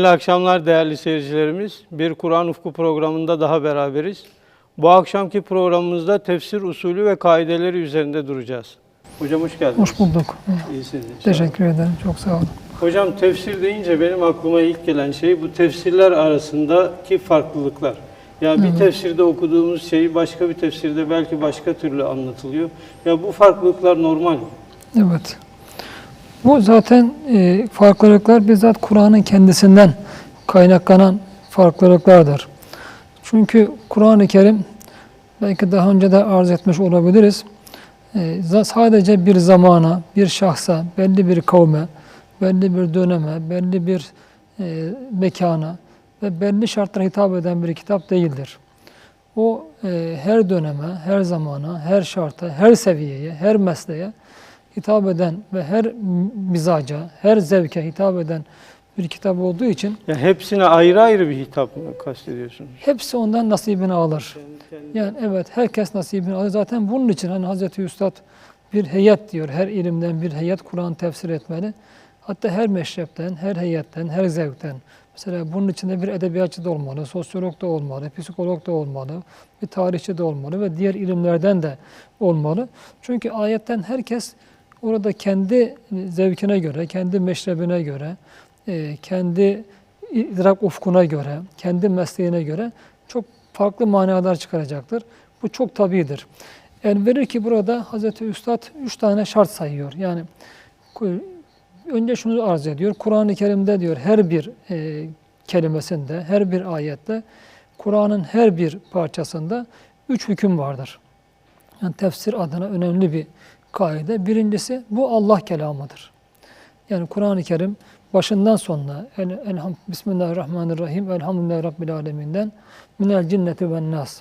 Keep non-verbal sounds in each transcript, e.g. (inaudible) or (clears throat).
Hayırlı akşamlar değerli seyircilerimiz. Bir Kur'an Ufku programında daha beraberiz. Bu akşamki programımızda tefsir usulü ve kaideleri üzerinde duracağız. Hocam hoş geldiniz. Hoş bulduk. İyisiniz inşallah. Teşekkür ederim. Çok sağ olun. Hocam tefsir deyince benim aklıma ilk gelen şey bu tefsirler arasındaki farklılıklar. Yani bir tefsirde okuduğumuz şey başka bir tefsirde belki başka türlü anlatılıyor. Ya bu farklılıklar normal mi? Evet. Bu zaten e, farklılıklar bizzat Kur'an'ın kendisinden kaynaklanan farklılıklardır. Çünkü Kur'an-ı Kerim belki daha önce de arz etmiş olabiliriz. E, sadece bir zamana, bir şahsa, belli bir kavme, belli bir döneme, belli bir e, mekana ve belli şartlara hitap eden bir kitap değildir. O e, her döneme, her zamana, her şarta, her seviyeye, her mesleğe hitap eden ve her mizaca, her zevke hitap eden bir kitap olduğu için Ya hepsine ayrı ayrı bir hitap mı kastediyorsunuz? hepsi ondan nasibini alır. Yani evet herkes nasibini alır. Zaten bunun için hani Hazreti Üstad bir heyet diyor. Her ilimden bir heyet Kur'an tefsir etmeli. Hatta her meşrepten, her heyetten, her zevkten. Mesela bunun içinde bir edebiyatçı da olmalı, sosyolog da olmalı, psikolog da olmalı, bir tarihçi de olmalı ve diğer ilimlerden de olmalı. Çünkü ayetten herkes orada kendi zevkine göre, kendi meşrebine göre, e, kendi idrak ufkuna göre, kendi mesleğine göre çok farklı manalar çıkaracaktır. Bu çok tabidir. El verir ki burada Hazreti Üstad üç tane şart sayıyor. Yani önce şunu arz ediyor. Kur'an-ı Kerim'de diyor her bir e, kelimesinde, her bir ayette, Kur'an'ın her bir parçasında üç hüküm vardır. Yani tefsir adına önemli bir kaide. Birincisi bu Allah kelamıdır. Yani Kur'an-ı Kerim başından sonuna el, elham, Bismillahirrahmanirrahim Elhamdülillahi Rabbil Aleminden minel cinneti ve nas.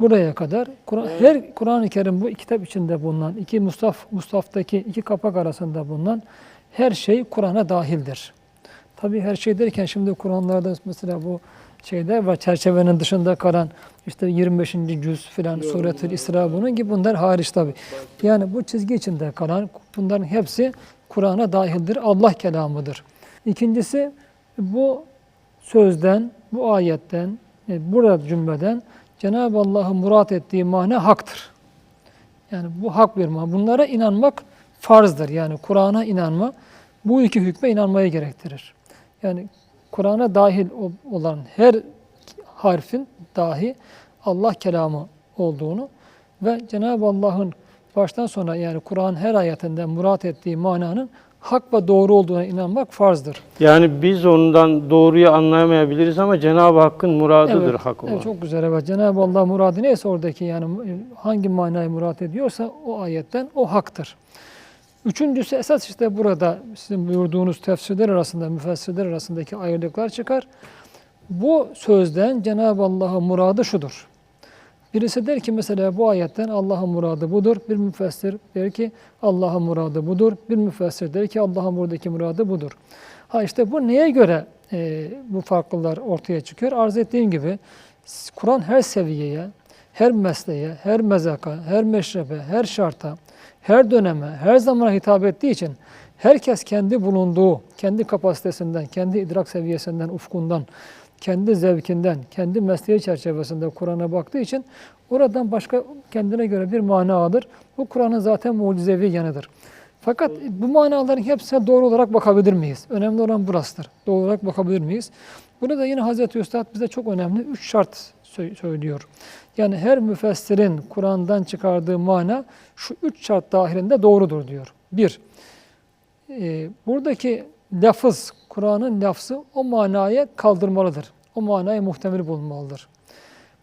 Buraya kadar Kur'an, her Kur'an-ı Kerim bu kitap içinde bulunan iki Mustaf Mustaf'taki iki kapak arasında bulunan her şey Kur'an'a dahildir. Tabii her şey derken şimdi Kur'anlarda mesela bu şeyde var çerçevenin dışında kalan işte 25. cüz filan suretül İsra bunun gibi bunlar hariç tabii. Yani bu çizgi içinde kalan bunların hepsi Kur'an'a dahildir. Allah kelamıdır. İkincisi bu sözden, bu ayetten, e, burada cümleden Cenab-ı Allah'ın murat ettiği mana haktır. Yani bu hak bir mana. Bunlara inanmak farzdır. Yani Kur'an'a inanma bu iki hükme inanmayı gerektirir. Yani Kur'an'a dahil ol- olan her harfin dahi Allah kelamı olduğunu ve Cenab-ı Allah'ın baştan sona yani Kur'an her ayetinden murat ettiği mananın hak ve doğru olduğuna inanmak farzdır. Yani biz ondan doğruyu anlayamayabiliriz ama Cenab-ı Hakk'ın muradıdır Evet, hak olan. evet, çok güzel evet. Cenab-ı Allah muradı neyse oradaki yani hangi manayı murat ediyorsa o ayetten o haktır. Üçüncüsü esas işte burada sizin buyurduğunuz tefsirler arasında, müfessirler arasındaki ayrılıklar çıkar. Bu sözden Cenab-ı Allah'ın muradı şudur. Birisi der ki mesela bu ayetten Allah'ın muradı budur. Bir müfessir der ki Allah'ın muradı budur. Bir müfessir der ki Allah'ın buradaki muradı budur. Ha işte bu neye göre e, bu farklılar ortaya çıkıyor? Arz ettiğim gibi Kur'an her seviyeye, her mesleğe, her mezaka, her meşrebe, her şarta, her döneme, her zamana hitap ettiği için herkes kendi bulunduğu, kendi kapasitesinden, kendi idrak seviyesinden, ufkundan, kendi zevkinden, kendi mesleği çerçevesinde Kur'an'a baktığı için oradan başka kendine göre bir mana alır. Bu Kur'an'ın zaten mucizevi yanıdır. Fakat bu manaların hepsine doğru olarak bakabilir miyiz? Önemli olan burasıdır. Doğru olarak bakabilir miyiz? Burada yine Hazreti Üstad bize çok önemli üç şart söylüyor. Yani her müfessirin Kur'an'dan çıkardığı mana şu üç şart dahilinde doğrudur diyor. Bir, e, buradaki lafız, Kur'an'ın lafzı o manaya kaldırmalıdır. O manayı muhtemel bulunmalıdır.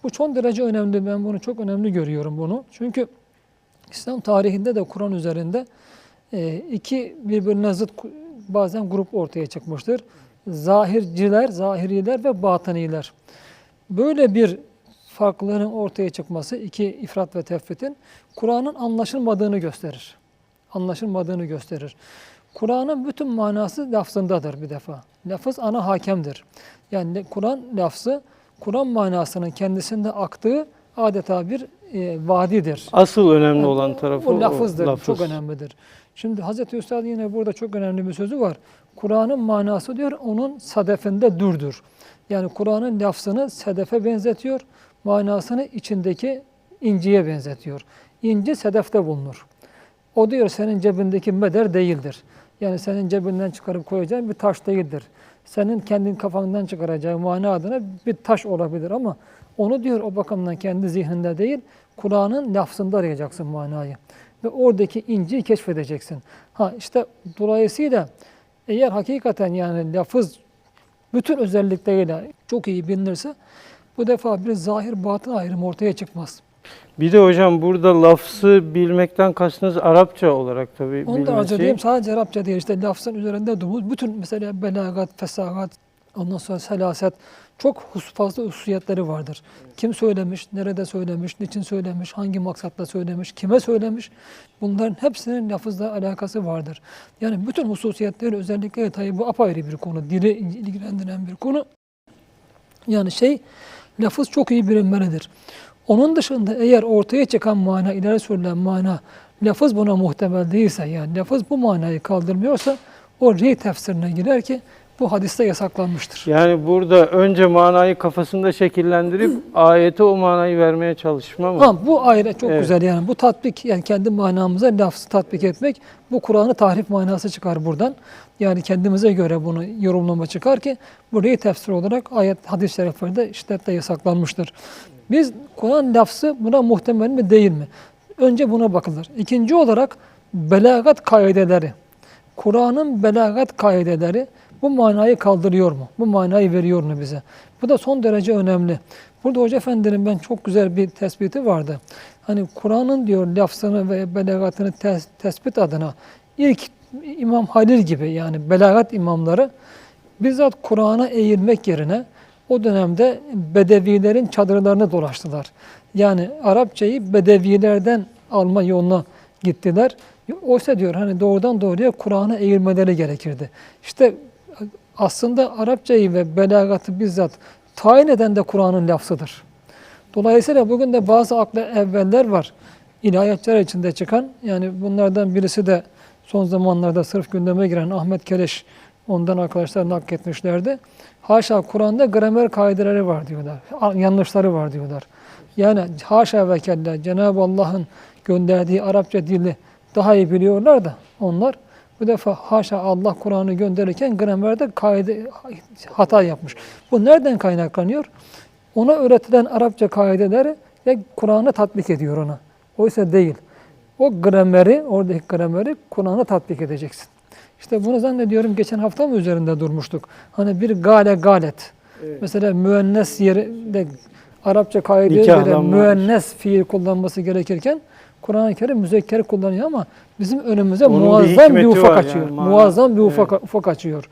Bu çok derece önemli. Ben bunu çok önemli görüyorum bunu. Çünkü İslam tarihinde de Kur'an üzerinde e, iki birbirine zıt bazen grup ortaya çıkmıştır. Zahirciler, zahiriler ve batıniler. Böyle bir farklılığın ortaya çıkması iki ifrat ve tefritin Kur'an'ın anlaşılmadığını gösterir. Anlaşılmadığını gösterir. Kur'an'ın bütün manası lafzındadır bir defa. Lafız ana hakemdir. Yani Kur'an lafzı Kur'an manasının kendisinde aktığı adeta bir e, vadidir. Asıl önemli Yani olan tarafı o lafızdır. lafız. Çok önemlidir. Şimdi Hazreti Üstad yine burada çok önemli bir sözü var. Kur'an'ın manası diyor onun sadefinde durdur. Yani Kur'an'ın lafzını sedefe benzetiyor, manasını içindeki inciye benzetiyor. İnci sedefte bulunur. O diyor senin cebindeki meder değildir. Yani senin cebinden çıkarıp koyacağın bir taş değildir. Senin kendin kafandan çıkaracağın mana adına bir taş olabilir ama onu diyor o bakımdan kendi zihninde değil, Kur'an'ın lafzında arayacaksın manayı. Ve oradaki inciyi keşfedeceksin. Ha işte dolayısıyla eğer hakikaten yani lafız bütün özellikleriyle çok iyi bilinirse bu defa bir zahir batın ayrımı ortaya çıkmaz. Bir de hocam burada lafzı bilmekten kastınız Arapça olarak tabii Onu da arz edeyim. Sadece Arapça değil işte lafzın üzerinde durmuş. Bütün mesela belagat, fesahat, ondan sonra selaset çok fazla hususiyetleri vardır. Kim söylemiş, nerede söylemiş, niçin söylemiş, hangi maksatla söylemiş, kime söylemiş. Bunların hepsinin lafızla alakası vardır. Yani bütün hususiyetleri özellikle tabii bu apayrı bir konu. Dili ilgilendiren bir konu. Yani şey lafız çok iyi bilinmelidir. Onun dışında eğer ortaya çıkan mana, ileri sürülen mana lafız buna muhtemel değilse yani lafız bu manayı kaldırmıyorsa o rey tefsirine girer ki bu hadiste yasaklanmıştır. Yani burada önce manayı kafasında şekillendirip (clears throat) ayete o manayı vermeye çalışma mı? Ha, bu ayrı çok Evet. güzel yani bu tatbik yani kendi manamıza lafzı tatbik etmek bu Kur'an'ı tahrif manası çıkar buradan. Yani kendimize göre bunu yorumlama çıkar ki burayı tefsir olarak ayet hadis-i şeriflerde şiddetle yasaklanmıştır. Biz Kur'an lafzı buna muhtemel mi değil mi? Önce buna bakılır. İkinci olarak belagat kaideleri. Kur'an'ın belagat kaideleri bu manayı kaldırıyor mu? Bu manayı veriyor mu bize? Bu da son derece önemli. Burada Hoca Efendi'nin ben çok güzel bir tespiti vardı. Hani Kur'an'ın diyor lafzını ve belagatını tes- tespit adına ilk İmam Halil gibi yani belagat imamları bizzat Kur'an'a eğilmek yerine o dönemde Bedevilerin çadırlarını dolaştılar. Yani Arapçayı Bedevilerden alma yoluna gittiler. Oysa diyor hani doğrudan doğruya Kur'an'a eğilmeleri gerekirdi. İşte aslında Arapçayı ve belagatı bizzat tayin eden de Kur'an'ın lafzıdır. Dolayısıyla bugün de bazı akla evveller var. İlahiyatçılar içinde çıkan. Yani bunlardan birisi de son zamanlarda sırf gündeme giren Ahmet Keleş ondan arkadaşlar nakletmişlerdi. Haşa Kur'an'da gramer kaideleri var diyorlar. Yanlışları var diyorlar. Yani haşa ve kella Cenab-ı Allah'ın gönderdiği Arapça dili daha iyi biliyorlar da onlar bu defa haşa Allah Kur'an'ı gönderirken gramerde kaide hata yapmış. Bu nereden kaynaklanıyor? Ona öğretilen Arapça kaideleri ve Kur'an'ı tatbik ediyor ona. Oysa değil. O grameri, oradaki grameri Kur'an'a tatbik edeceksin. İşte bunu zannediyorum geçen hafta mı üzerinde durmuştuk. Hani bir gale galet. Mesela müennes yerinde Arapça kaideye göre müennes fiil kullanması gerekirken Kur'an-ı Kerim müzekker kullanıyor ama bizim önümüze Onun bir muazzam bir, hikmeti ufak yani, açıyor. mana- muazzam bir ufak, Evet. ufak açıyor.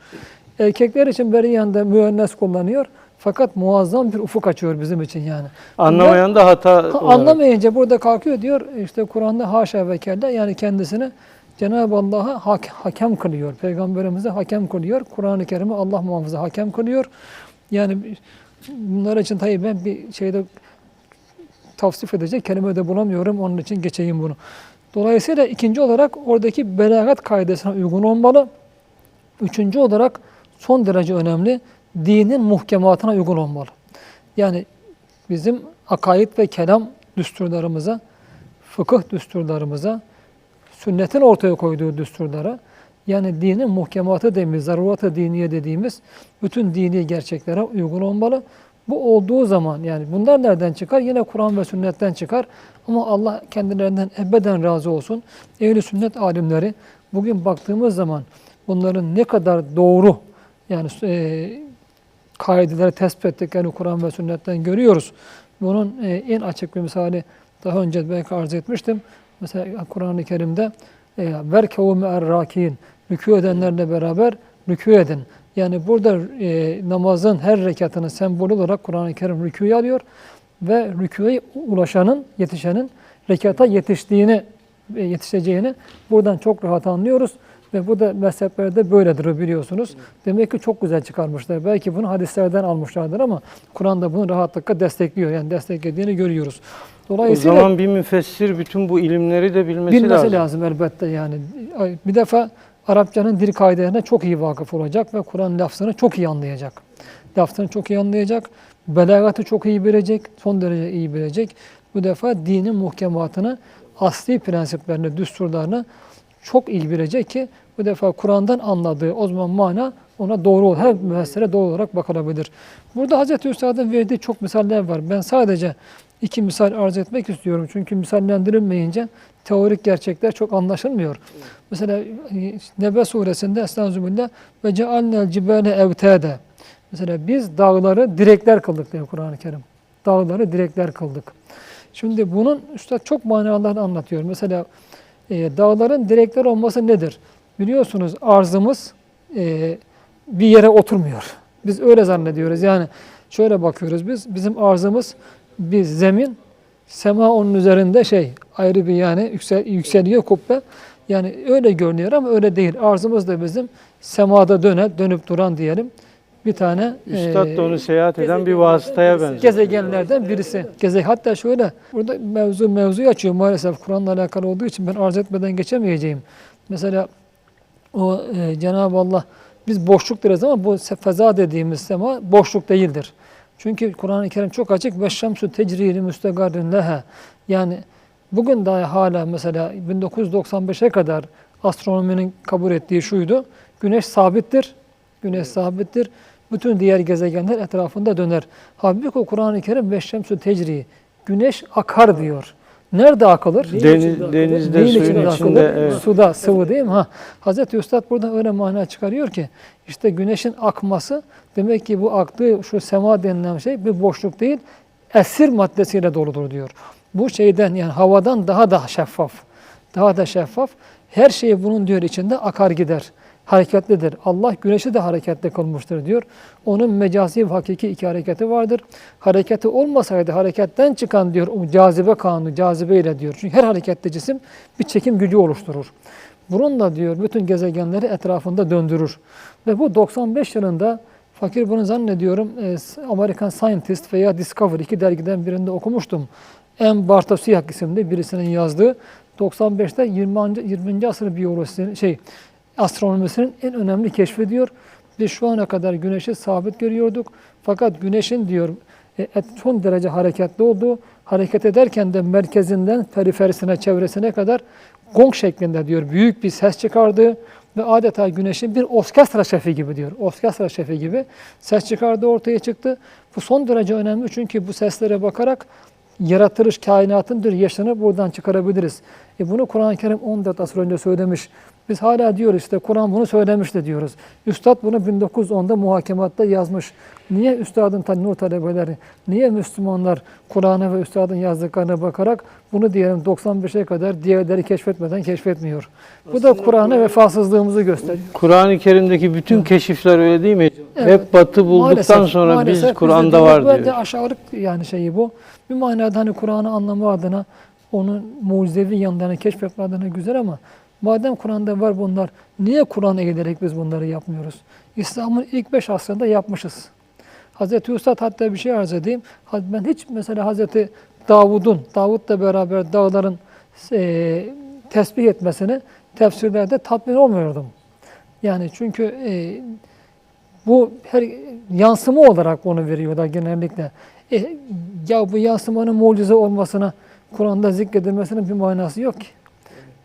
Erkekler için beri yanında müennes kullanıyor. Fakat muazzam bir ufuk açıyor bizim için yani. Anlamayan da hata Ha, olarak. anlamayınca burada kalkıyor diyor işte Kur'an'da haşa ve kella yani kendisini Cenab-ı Allah'a hak, hakem kılıyor. Peygamberimize hakem kılıyor. Kur'an-ı Kerim'i Allah muhafaza hakem kılıyor. Yani bunlar için tabii ben bir şeyde tavsif edecek kelime de bulamıyorum. Onun için geçeyim bunu. Dolayısıyla ikinci olarak oradaki belagat kaidesine uygun olmalı. Üçüncü olarak son derece önemli dinin muhkematına uygun olmalı. Yani bizim akaid ve kelam düsturlarımıza, fıkıh düsturlarımıza, sünnetin ortaya koyduğu düsturlara, yani dinin muhkematı dediğimiz, zarurat-ı diniye dediğimiz bütün dini gerçeklere uygun olmalı. Bu olduğu zaman yani bunlar nereden çıkar? Yine Kur'an ve sünnetten çıkar. Ama Allah kendilerinden ebeden razı olsun. Ehli sünnet alimleri bugün baktığımız zaman bunların ne kadar doğru yani e, kaideleri tespit ettiklerini Kur'an ve sünnetten görüyoruz. Bunun e, en açık bir misali daha önce belki arz etmiştim. Mesela Kur'an-ı Kerim'de verkevu me'er rakin rükû edenlerle beraber rükû edin. Yani burada e, namazın her rekatını sembol olarak Kur'an-ı Kerim rükûyu alıyor ve rükûya ulaşanın, yetişenin rekata yetiştiğini, e, yetişeceğini buradan çok rahat anlıyoruz. Ve bu da mezheplerde böyledir biliyorsunuz. Demek ki çok güzel çıkarmışlar. Belki bunu hadislerden almışlardır ama Kur'an da bunu rahatlıkla destekliyor. Yani desteklediğini görüyoruz. O Dolayısıyla zaman bir müfessir bütün bu ilimleri de bilmesi, bilmesi lazım. lazım. elbette yani. Bir defa Arapçanın dil kaidelerine çok iyi vakıf olacak ve Kur'an lafzını çok iyi anlayacak. Lafzını çok iyi anlayacak, belagatı çok iyi bilecek, son derece iyi bilecek. Bu defa dinin muhkematını, asli prensiplerini, düsturlarını çok iyi bilecek ki bu defa Kur'an'dan anladığı o zaman mana ona doğru. Her mesele doğru olarak bakılabilir. Burada Hazreti Üstad'ın verdiği çok misaller var. Ben sadece iki misal arz etmek istiyorum. Çünkü misallendirilmeyince teorik gerçekler çok anlaşılmıyor. Mesela e, Nebe suresinde Estağfirullah ve cealnel cibale evtede. Mesela biz dağları direkler kıldık diyor Kur'an-ı Kerim. Dağları direkler kıldık. Şimdi bunun üstad çok manalarını anlatıyor. Mesela e, dağların direkler olması nedir? Biliyorsunuz arzımız e, bir yere oturmuyor. Biz öyle zannediyoruz. Yani şöyle bakıyoruz biz. Bizim arzımız bir zemin, sema onun üzerinde şey ayrı bir yani yüksel, yükseliyor kubbe. Yani öyle görünüyor ama öyle değil. Arzımız da bizim semada dönen, dönüp duran diyelim. Bir tane Üstad e, da onu seyahat eden bir vasıtaya benziyor. gezegenlerden birisi. Geze hatta şöyle burada mevzu mevzuyu açıyor maalesef Kur'an'la alakalı olduğu için ben arz etmeden geçemeyeceğim. Mesela o e, Cenab-ı Allah biz boşluk deriz ama bu feza dediğimiz sema boşluk değildir. Çünkü Kur'an-ı Kerim çok açık ve şemsu tecrili müstegarrin leha. Yani bugün dahi hala mesela 1995'e kadar astronominin kabul ettiği şuydu. Güneş sabittir. Güneş sabittir. Bütün diğer gezegenler etrafında döner. Halbuki Kur'an-ı Kerim ve şemsu tecri. Güneş akar diyor. Nerede akılır? Deniz, denizde, Neyin suyun içinde içinde. akılır? Evet. Suda, sıvı değil mi? Ha. Hazreti Üstad burada öyle mana çıkarıyor ki işte güneşin akması demek ki bu aktığı şu sema denilen şey bir boşluk değil, esir maddesiyle doludur diyor. Bu şeyden yani havadan daha da şeffaf. Daha da şeffaf. Her şey bunun diyor içinde akar gider. Hareketlidir. Allah güneşi de hareketli kılmıştır diyor. Onun mecazi ve hakiki iki hareketi vardır. Hareketi olmasaydı hareketten çıkan diyor o cazibe kanunu cazibeyle diyor. Çünkü her hareketli cisim bir çekim gücü oluşturur. Bununla diyor bütün gezegenleri etrafında döndürür. Ve bu 95 yılında fakir bunu zannediyorum e, American Scientist veya Discovery iki dergiden birinde okumuştum. M. Bartosiak isimli birisinin yazdığı 95'te 20. 20. asır biyolojisinin şey astronomisinin en önemli keşfi diyor. Biz şu ana kadar güneşi sabit görüyorduk. Fakat güneşin diyor e, et- son derece hareketli olduğu, hareket ederken de merkezinden periferisine, çevresine kadar gong şeklinde diyor büyük bir ses çıkardığı ve adeta güneşin bir orkestra şefi gibi diyor. Orkestra şefi gibi ses çıkardığı ortaya çıktı. Bu son derece önemli çünkü bu seslere bakarak yaratılış kainatın bir yaşını buradan çıkarabiliriz. E bunu Kur'an-ı Kerim 14 asır önce söylemiş. Biz hala diyoruz işte Kur'an bunu söylemiş de diyoruz. Üstad bunu 1910'da muhakematta yazmış. Niye üstadın ta- nur talebeleri, niye Müslümanlar Kur'an'a ve üstadın yazdıklarına bakarak bunu diyelim 95'e kadar diğerleri keşfetmeden keşfetmiyor. Bu da Kur'an'a vefasızlığımızı gösteriyor. Kur'an-ı Kerim'deki bütün keşifler öyle değil mi? Evet. Hep batı bulduktan Maalesef- sonra maalesef biz Kur'an'da var diyor. aşağılık yani şeyi bu. Bir manada hani Kur'an'ı anlama adına onun mucizevi yanlarını keşfetme adına güzel ama madem Kur'an'da var bunlar niye Kur'an'a eğilerek biz bunları yapmıyoruz? İslam'ın ilk beş asrında yapmışız. Hazreti Üstad hatta bir şey arz edeyim. Ben hiç mesela Hazreti Davud'un, Davud'la beraber dağların e, tesbih etmesini tefsirlerde tatmin olmuyordum. Yani çünkü e, bu her yansıma olarak onu veriyorlar genellikle. E, ya bu yansımanın mucize olmasına, Kur'an'da zikredilmesinin bir manası yok ki.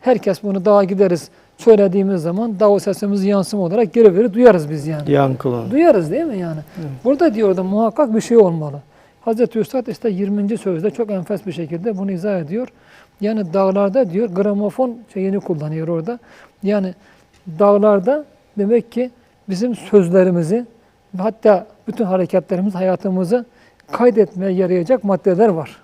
Herkes bunu dağa gideriz söylediğimiz zaman dağ sesimizi yansıma olarak geri verir duyarız biz yani. Yankılan. Duyarız değil mi yani? Burada diyordu muhakkak bir şey olmalı. Hazreti Üstad işte 20. sözde çok enfes bir şekilde bunu izah ediyor. Yani dağlarda diyor gramofon şeyini kullanıyor orada. Yani dağlarda demek ki bizim sözlerimizi hatta bütün hareketlerimiz, hayatımızı kaydetmeye yarayacak maddeler var.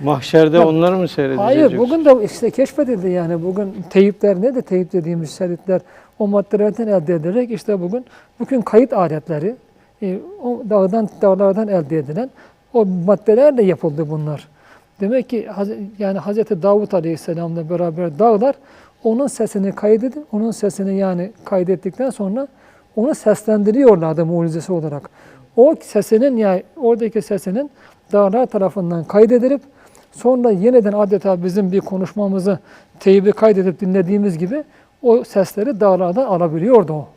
Mahşerde Ha, onları mı seyredeceğiz? Hayır, bugün de işte keşfedildi yani. Bugün teyipler ne de teyip dediğimiz şeritler o maddelerden elde edilerek işte bugün bugün kayıt aletleri e, o dağdan dağlardan elde edilen o maddelerle yapıldı bunlar. Demek ki yani Hazreti Davut Aleyhisselam'la beraber dağlar onun sesini kaydedin, onun sesini yani kaydettikten sonra onu seslendiriyorlardı mucizesi olarak. O sesinin yani oradaki sesinin dağlar tarafından kaydedilip sonra yeniden adeta bizim bir konuşmamızı teybi kaydedip dinlediğimiz gibi o sesleri dağlardan alabiliyordu o.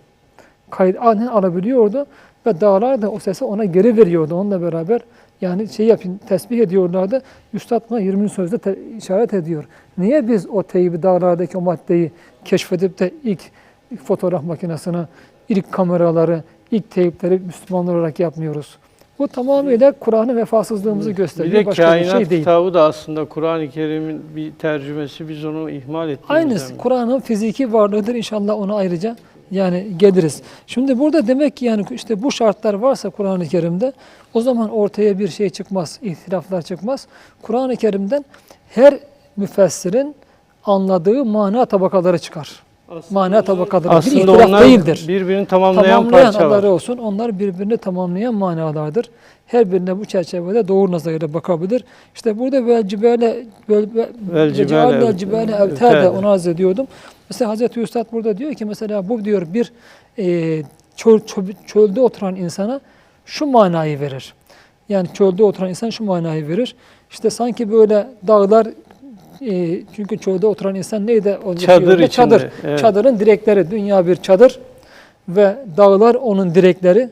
Kayıt aynen alabiliyordu ve dağlar da o sesi ona geri veriyordu onunla beraber. Yani şey yapın, tesbih ediyorlardı. Üstad buna 20. sözde te- işaret ediyor. Niye biz o teybi dağlardaki o maddeyi keşfedip de ilk fotoğraf makinesine, ilk kameraları, ilk teypleri Müslümanlar olarak yapmıyoruz? Bu tamamıyla Kur'an'ın vefasızlığımızı Bir gösteriyor. de Başka bir kainat şey değil. kitabı da aslında Kur'an-ı Kerim'in bir tercümesi. Biz onu ihmal ettiğimizden. Aynısı? Kur'an'ın fiziki varlığıdır inşallah ona ayrıca yani geliriz. Şimdi burada demek ki yani işte bu şartlar varsa Kur'an-ı Kerim'de o zaman ortaya bir şey çıkmaz, ihtilaflar çıkmaz. Kur'an-ı Kerim'den her müfessirin anladığı mana tabakaları çıkar. Aslında Mana tabakaları bir Aslında ihtilaf onlar değildir. birbirini tamamlayan, Tamamlayan parça var. adları olsun. Onlar birbirini tamamlayan manalardır. Her birine bu çerçevede doğru nazarıyla bakabilir. İşte burada vel cibale vel Vel cibale ev- cibale evter evter de de. onu arz ediyordum. Mesela Hazreti Üstad burada diyor ki mesela bu diyor bir e, çöl, çö- çölde oturan insana şu manayı verir. Yani çölde oturan insan şu manayı verir. İşte sanki böyle dağlar e, çünkü çölde oturan insan neydi? O Çadır içinde, Çadır. evet. Çadırın direkleri. Dünya bir çadır ve dağlar onun direkleri.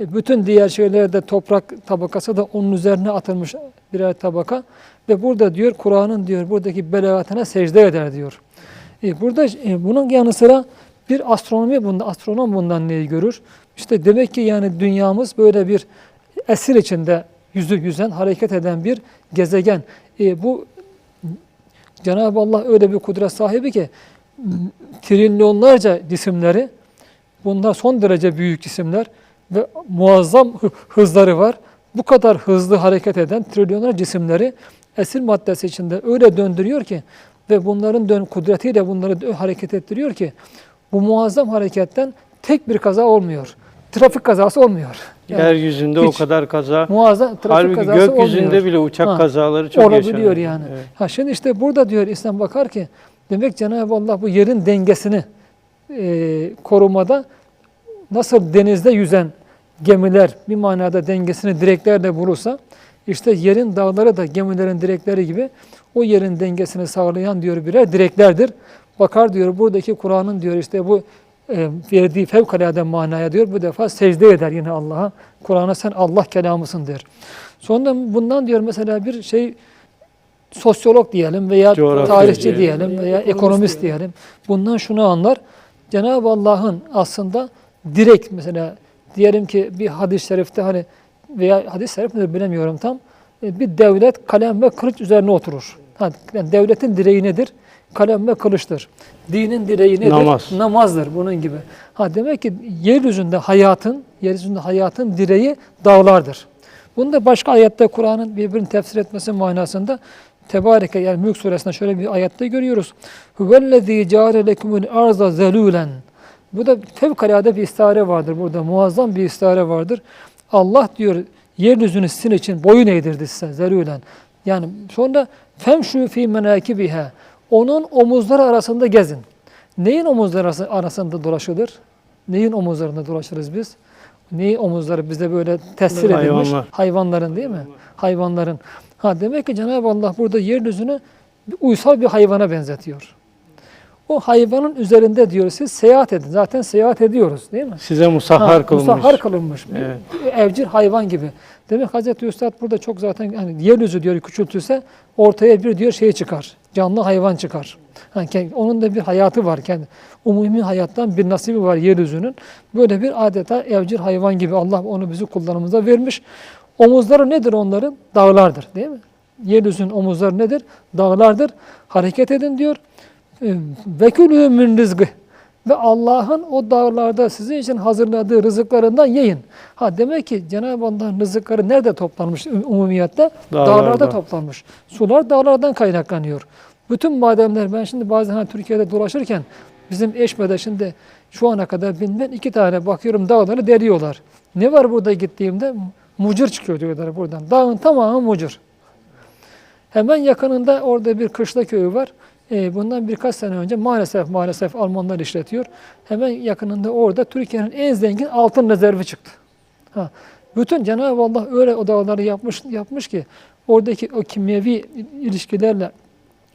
E, Bütün diğer şeyler de toprak tabakası da onun üzerine atılmış birer tabaka. Ve burada diyor Kur'an'ın diyor buradaki belagatına secde eder diyor. E, burada e, bunun yanı sıra bir astronomi bunda, astronom bundan neyi görür? İşte demek ki yani dünyamız böyle bir esir içinde yüzü yüzen, hareket eden bir gezegen. E, bu Cenab-ı Allah öyle bir kudret sahibi ki trilyonlarca cisimleri, bunlar son derece büyük cisimler ve muazzam hı- hızları var. Bu kadar hızlı hareket eden trilyonlar cisimleri esir maddesi içinde öyle döndürüyor ki ve bunların dön kudretiyle bunları hareket ettiriyor ki bu muazzam hareketten tek bir kaza olmuyor. Trafik kazası olmuyor. Yani Yeryüzünde o kadar kaza. muazzam trafik Halbuki kazası gökyüzünde olmuyor. bile uçak Ha, kazaları çok olabiliyor yaşanıyor. yani. Evet. Ha şimdi işte burada diyor İslam bakar ki demek Cenab-ı Allah bu yerin dengesini e, korumada nasıl denizde yüzen gemiler bir manada dengesini direklerle vurursa işte yerin dağları da gemilerin direkleri gibi o yerin dengesini sağlayan diyor birer direklerdir. Bakar diyor buradaki Kur'an'ın diyor işte bu verdiği fevkalade manaya diyor bu defa secde eder yine Allah'a. Kur'an'a sen Allah kelamısın der. Sonra bundan diyor mesela bir şey sosyolog diyelim veya Coğrafyacı tarihçi diyelim. diyelim veya ekonomist diyelim. Bundan şunu anlar. Cenab-ı Allah'ın aslında direkt mesela diyelim ki bir hadis-i şerifte hani veya hadis-i şerif nedir bilemiyorum tam. E, Bir devlet kalem ve kılıç üzerine oturur. Ha, yani devletin direği nedir? Kalem ve kılıçtır. Dinin direği nedir? Namaz. Namazdır bunun gibi. Ha demek ki yeryüzünde hayatın, yeryüzünde hayatın direği dağlardır. Bunu da başka ayette Kur'an'ın birbirini tefsir etmesi manasında Tebareke yani Mülk suresinde şöyle bir ayette görüyoruz. Huvellezî câle lekumul arza zelûlen. Bu da fevkalade bir istare vardır burada. Muazzam bir istare vardır. Allah diyor yeryüzünü sizin için boyun eğdirdi size zelûlen. Yani sonra femşû fî menâkibiha. Onun omuzları arasında gezin. Neyin omuzları arası- arasında dolaşılır? Neyin omuzlarında dolaşırız biz? Neyin omuzları bize böyle tesir edilmiş? Hayvanlar. Hayvanların değil mi? Hayvanların. Ha demek ki Cenab-ı Allah burada yeryüzünü bir uysal bir hayvana benzetiyor. O hayvanın üzerinde diyor siz seyahat edin. Zaten seyahat ediyoruz değil mi? Size musahhar Ha, kılınmış. Musahhar kılınmış. Evet. Evcil hayvan gibi. Demek Hazreti Üstad burada çok zaten hani yeryüzü diyor küçültülse ortaya bir diyor şey çıkar. Canlı hayvan çıkar. Ha, ke- onun da bir hayatı var. Kendi umumi hayattan bir nasibi var yeryüzünün. Böyle bir adeta evcil hayvan gibi Allah onu bizi kullanımıza vermiş. Omuzları nedir onların? Dağlardır değil mi? Yeryüzünün omuzları nedir? Dağlardır. Hareket edin diyor. Ve külü min rizgı. Ve Allah'ın o dağlarda sizin için hazırladığı rızıklarından yiyin. Ha demek ki Cenab-ı Allah'ın rızıkları nerede toplanmış um- umumiyette? Dağlarda. Dağlarda toplanmış. Sular dağlardan kaynaklanıyor. Bütün madenler ben şimdi bazen hani Türkiye'de dolaşırken bizim Eşme'de şimdi şu ana kadar bilmem iki tane bakıyorum dağları deliyorlar. Ne var burada gittiğimde? Mucur çıkıyor diyorlar buradan. Dağın tamamı mucur. Hemen yakınında orada bir kışla köyü var. E, bundan birkaç sene önce maalesef maalesef Almanlar işletiyor. Hemen yakınında orada Türkiye'nin en zengin altın rezervi çıktı. Ha, bütün Cenab-ı Allah öyle o dağları yapmış yapmış ki oradaki o kimyevi ilişkilerle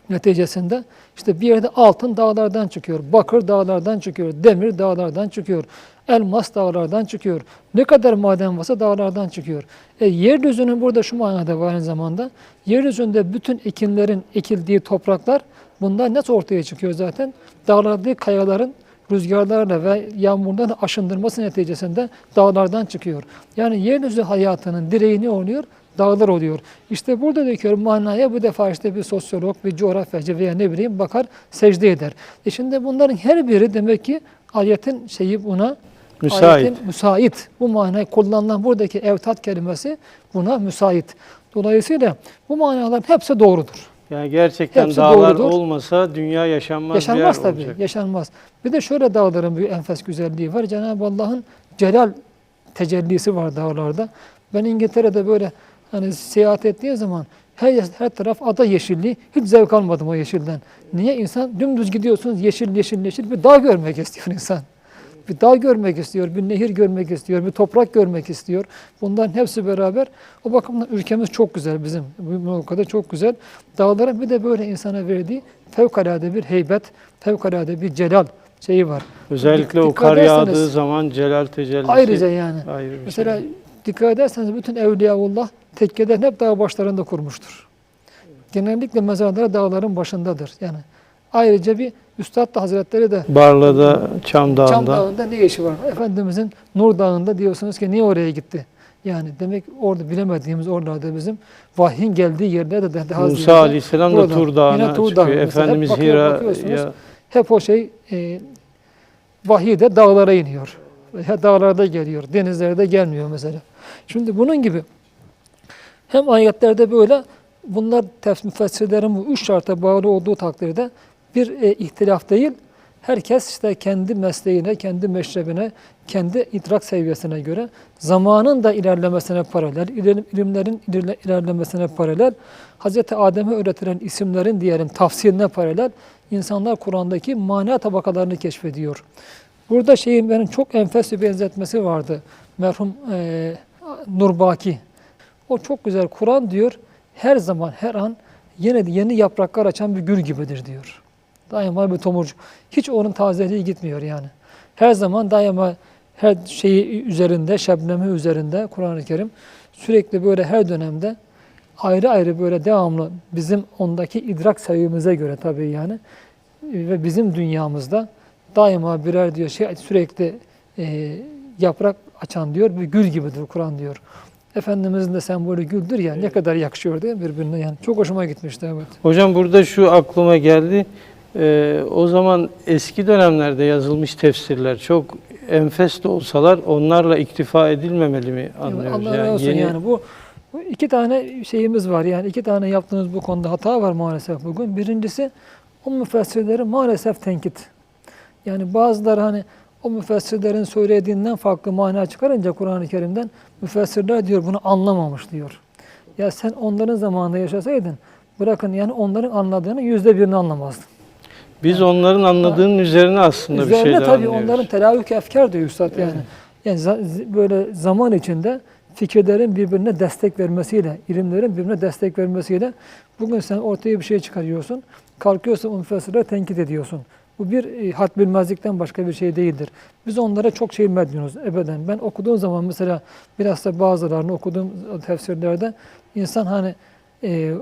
neticesinde işte bir yerde altın dağlardan çıkıyor, bakır dağlardan çıkıyor, demir dağlardan çıkıyor, elmas dağlardan çıkıyor. Ne kadar maden varsa dağlardan çıkıyor. E, yeryüzünün burada şu manada var aynı zamanda. Yeryüzünde bütün ekinlerin ekildiği topraklar bundan nasıl ortaya çıkıyor zaten? Dağlardaki kayaların rüzgarlarla ve yağmurdan aşındırması neticesinde dağlardan çıkıyor. Yani yeryüzü hayatının direği ne oluyor? Dağlar oluyor. İşte burada diyor manaya bu defa işte bir sosyolog, bir coğrafyacı veya ne bileyim bakar secde eder. E şimdi bunların her biri demek ki ayetin şeyi buna Müsait. ayetin müsait. Bu manayı kullanılan buradaki evtat kelimesi buna müsait. Dolayısıyla bu manaların hepsi doğrudur. Yani gerçekten Hepsi dağlar doğrudur. olmasa dünya yaşanmaz, Yaşanmaz bir yer tabii, olacak. yaşanmaz. Bir de şöyle dağların bir enfes güzelliği var. Cenab-ı Allah'ın celal tecellisi var dağlarda. Ben İngiltere'de böyle hani seyahat ettiği zaman her, her taraf ada yeşilliği. Hiç zevk almadım o yeşilden. Niye? insan dümdüz gidiyorsunuz yeşil yeşil yeşil bir dağ görmek istiyor insan. Bir dağ görmek istiyor, bir nehir görmek istiyor, bir toprak görmek istiyor. Bunların hepsi beraber. O bakımdan ülkemiz çok güzel bizim. Bu kadar çok güzel. Dağların bir de böyle insana verdiği fevkalade bir heybet, fevkalade bir celal şeyi var. Özellikle o Dikkat kar yağdığı zaman celal tecellisi Ayrıca yani. ayrı bir Mesela şey. dikkat ederseniz bütün Evliyaullah tekkeden hep dağ başlarında kurmuştur. Genellikle mezarları dağların başındadır. Yani ayrıca bir Üstad da Hazretleri de Barla'da, Çam Dağı'nda. Çam Dağı'nda ne işi var? Efendimizin Nur Dağı'nda diyorsunuz ki niye oraya gitti? Yani demek orada bilemediğimiz oralarda bizim vahyin geldiği yerlerde de daha Musa ziyade Aleyhisselam da. Tur Dağı'na Tur çıkıyor. Dağı mesela. Hep Efendimiz bakıyor, Hira ya, hep o şey e, vahiy de dağlara iniyor. Ya dağlarda geliyor, denizlerde gelmiyor mesela. Şimdi bunun gibi hem ayetlerde böyle bunlar tefsir müfessirlerin bu üç şarta bağlı olduğu takdirde bir e, ihtilaf değil. Herkes işte kendi mesleğine, kendi meşrebine, kendi idrak seviyesine göre zamanın da ilerlemesine paralel, ilim- ilimlerin ilerle- ilerlemesine paralel, Hz. Adem'e öğretilen isimlerin diğerin tafsirine paralel insanlar Kur'an'daki mana tabakalarını keşfediyor. Burada şeyin benim çok enfes bir benzetmesi vardı. Merhum e, Nurbaki. O çok güzel. Kur'an diyor her zaman, her an yeni yeni yapraklar açan bir gül gibidir diyor. Daima bir tomurcuk. Hiç onun tazeliği gitmiyor yani. Her zaman daima her şeyi üzerinde, şebnemi üzerinde Kur'an-ı Kerim sürekli böyle her dönemde ayrı ayrı böyle devamlı bizim ondaki idrak seviyemize göre tabii yani ve bizim dünyamızda daima birer diyor şey sürekli e, yaprak açan diyor bir gül gibidir Kur'an diyor. Efendimizin de sembolü güldür ya ne kadar yakışıyor değil mi birbirine yani. Çok hoşuma gitmişti evet. Hocam burada şu aklıma geldi. Ee, o zaman eski dönemlerde yazılmış tefsirler çok enfes de olsalar onlarla iktifa edilmemeli mi anlıyoruz? Allah razı olsun yeni- yani bu, bu iki tane şeyimiz var yani iki tane yaptığınız bu konuda hata var maalesef bugün. Birincisi o müfessirleri maalesef tenkit. Yani bazıları hani o müfessirlerin söylediğinden farklı mana çıkarınca Kur'an-ı Kerim'den müfessirler diyor bunu anlamamış diyor. Ya sen onların zamanında yaşasaydın bırakın yani onların anladığını yüzde birini anlamazdın. Biz onların anladığının üzerine aslında bir Üzerine şeyler tabii anlıyoruz. onların telavük efkar diyor Üstad yani. Yani böyle zaman içinde fikirlerin birbirine destek vermesiyle, ilimlerin birbirine destek vermesiyle bugün sen ortaya bir şey çıkarıyorsun, kalkıyorsun o müfessirleri tenkit ediyorsun. Bu bir e, had bilmezlikten başka bir şey değildir. Biz onlara çok şey medyunuz ebeden. Ben okuduğum zaman mesela biraz da bazılarını okuduğum tefsirlerde insan hani e,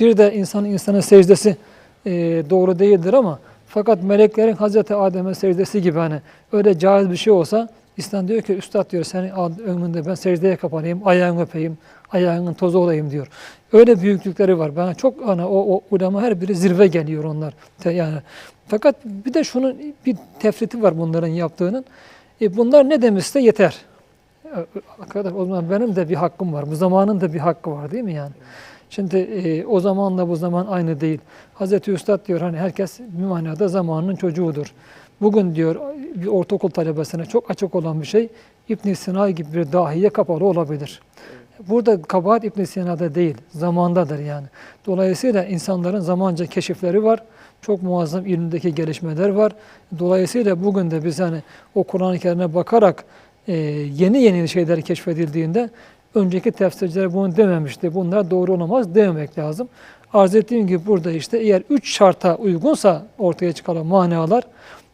bir de insanın insana secdesi e, doğru değildir ama fakat meleklerin Hazreti Adem'e secdesi gibi hani öyle caiz bir şey olsa İslam diyor ki Üstad diyor senin önünde ben secdeye kapanayım, ayağını öpeyim, ayağının tozu olayım diyor. Öyle büyüklükleri var. Bana çok hani o, o ulema her biri zirve geliyor onlar. Yani fakat bir de şunun bir tefriti var bunların yaptığının. E bunlar ne demişse yeter. E, Arkadaş o zaman benim de bir hakkım var. Bu zamanın da bir hakkı var değil mi yani? Şimdi e, o zamanla bu zaman aynı değil. Hazreti Üstad diyor hani herkes bir manada zamanının çocuğudur. Bugün diyor bir ortaokul talebesine çok açık olan bir şey İbn Sina gibi bir dahiye kapalı olabilir. burada kabahat İbn Sina'da değil, zamandadır yani. Dolayısıyla insanların zamanca keşifleri var. Çok muazzam ilimdeki gelişmeler var. Dolayısıyla bugün de biz hani o Kur'an-ı Kerim'e bakarak e, yeni yeni şeyler keşfedildiğinde önceki tefsirciler bunu dememişti. Bunlar doğru olamaz dememek lazım. Arz ettiğim gibi burada işte eğer üç şarta uygunsa ortaya çıkan manalar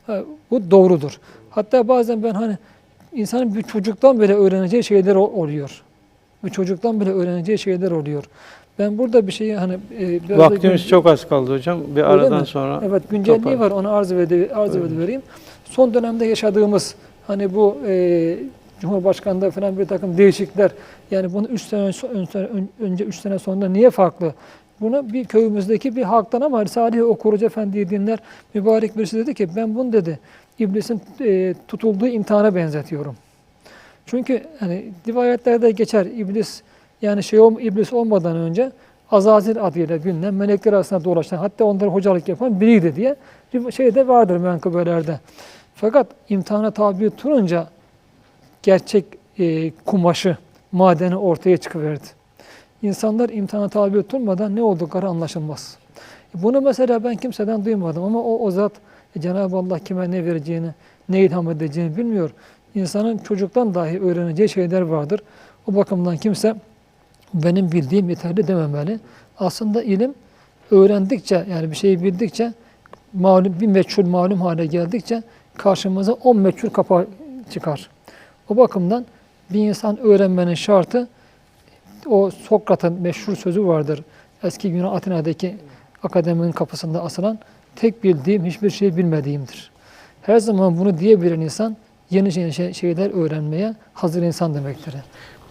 e, bu doğrudur. Hatta bazen ben hani insanın bir çocuktan bile öğreneceği şeyler oluyor. Bir çocuktan bile öğreneceği şeyler oluyor. Ben burada bir şeyi hani e, biraz Vaktimiz gün- çok az kaldı hocam. Bir Öyle aradan mi? sonra Evet güncelliği toparlayalım. var onu arz ede arz Öyle. vereyim. Son dönemde yaşadığımız hani bu e, Cumhurbaşkanı'nda falan bir takım değişiklikler yani bunu 3 sene ön- ön- önce 3 sene sonra niye farklı? Bunu bir köyümüzdeki bir halktan ama Salih Okurucu Efendi'yi dinler mübarek birisi dedi ki ben bunu dedi iblisin e, tutulduğu imtihana benzetiyorum. Çünkü hani rivayetlerde geçer iblis yani şey iblis olmadan önce Azazil adıyla bilinen melekler arasında dolaşan hatta onlara hocalık yapan biriydi diye şeyde vardır menkıbelerde. Fakat imtihana tabi tutulunca gerçek e, kumaşı, madeni ortaya çıkıverdi. İnsanlar imtihana tabi tutulmadan ne oldukları anlaşılmaz. Bunu mesela ben kimseden duymadım ama o, o zat e, Cenab-ı Allah kime ne vereceğini, ne ilham edeceğini bilmiyor. İnsanın çocuktan dahi öğreneceği şeyler vardır. O bakımdan kimse benim bildiğim yeterli dememeli. Aslında ilim öğrendikçe yani bir şeyi bildikçe malum bir meçhul malum hale geldikçe karşımıza on meçhul kapı çıkar. O bakımdan bir insan öğrenmenin şartı o Sokrat'ın meşhur sözü vardır. Eski Yunan Atina'daki akademinin kapısında asılan tek bildiğim hiçbir şey bilmediğimdir. Her zaman bunu diyebilen insan yeni yeni şey- şeyler öğrenmeye hazır insan demektir.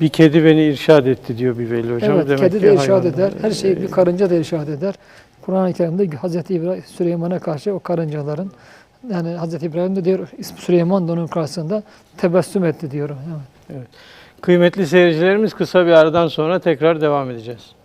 bir kedi beni irşad etti diyor bir veli hocam. evet, Demek kedi de irşad eder. Her şey bir karınca da irşad eder. Kur'an-ı Kerim'de Hazreti İbrahim, Süleyman'a karşı o karıncaların yani Hazreti İbrahim de diyor Süleyman da onun karşısında tebessüm etti diyorum. Evet. Kıymetli seyircilerimiz kısa bir aradan sonra tekrar devam edeceğiz.